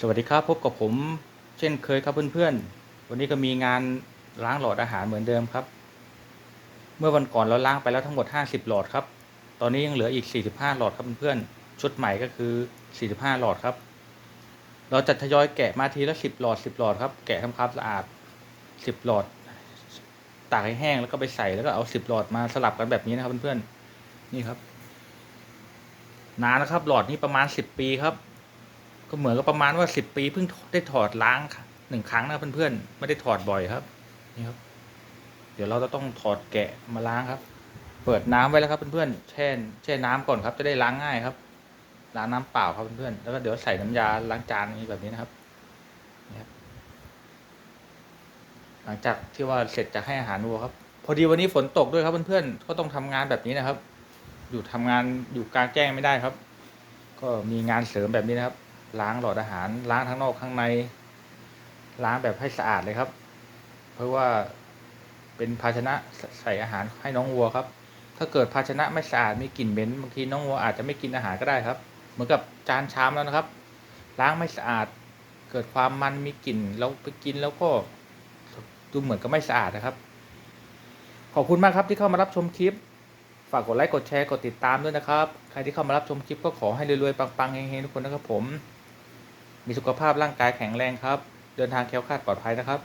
สวัสดีครับพบกับผมเช่นเคยครับเพื่อนๆ วันนี้ก็มีงานล้างหลอดอาหารเหมือนเดิมครับ เมื่อวันก่อนเราล้างไปแล้วทั้งหมด 50 หลอดครับ ตอนนี้ยังเหลืออีก 45 หลอดครับเพื่อนๆชุดใหม่ก็คือ 45 หลอดครับ เราจะทยอยแกะมาทีละ 10 หลอด 10 หลอดครับแกะทำความสะอาด 10 หลอดตากให้แห้งแล้วก็ไปใส่แล้วก็เอา 10 หลอดมาสลับกันแบบนี้นะครับเพื่อนๆนี่ครับนานนะครับหลอดนี้ประมาณ 10 ปีครับ ก็เหมือนกับประมาณว่าสิบปีเพิ่งได้ถอดล้างหนึ่งครั้งนะเพื่อนๆไม่ได้ถอดบ่อยครับนี่ครับ เดี๋ยวเราจะต้องถอดแกะมาล้างครับ เปิดน้ำไว้แล้วครับเพื่อนๆแช่แช่น้ำก่อนครับ จะได้ล้างง่ายครับล้างน้ำเปล่าครับเพื่อนๆแล้วก็เดี๋ยวใส่น้ำยาล้างจานนี้แบบนี้นะครับนี่ครับหลังจากที่ว่าเสร็จจากให้อาหารวัวครับ พอดีวันนี้ฝนตกด้วยครับเพื่อนๆก็ต้องทำงานแบบนี้นะครับ อยู่ทำงานอยู่กลางแจ้งไม่ได้ครับ ก็มีงานเสริมแบบนี้นะครับ ล้างหลอดอาหาร ล้างทั้งนอกข้างใน ล้างแบบให้สะอาดเลยครับ เพราะว่าเป็นภาชนะใส่อาหารให้น้องวัวครับ ถ้าเกิดภาชนะไม่สะอาดมีกลิ่นเหม็นบางทีน้องวัวอาจจะไม่กินอาหารก็ได้ครับ เหมือนกับจานชามแล้วนะครับ ล้างไม่สะอาด เกิดความมันมีกลิ่นเราไปกินแล้วก็ดูเหมือนกับไม่สะอาดนะครับ ขอบคุณมากครับที่เข้ามารับชมคลิป ฝากกดไลค์กดแชร์กดติดตามด้วยนะครับ ใครที่เข้ามารับชมคลิปก็ขอให้รวยๆปังๆเฮงๆทุกคนนะครับผม มีสุขภาพร่างกายแข็งแรงครับ เดินทางแคล้วคลาดปลอดภัยนะครับ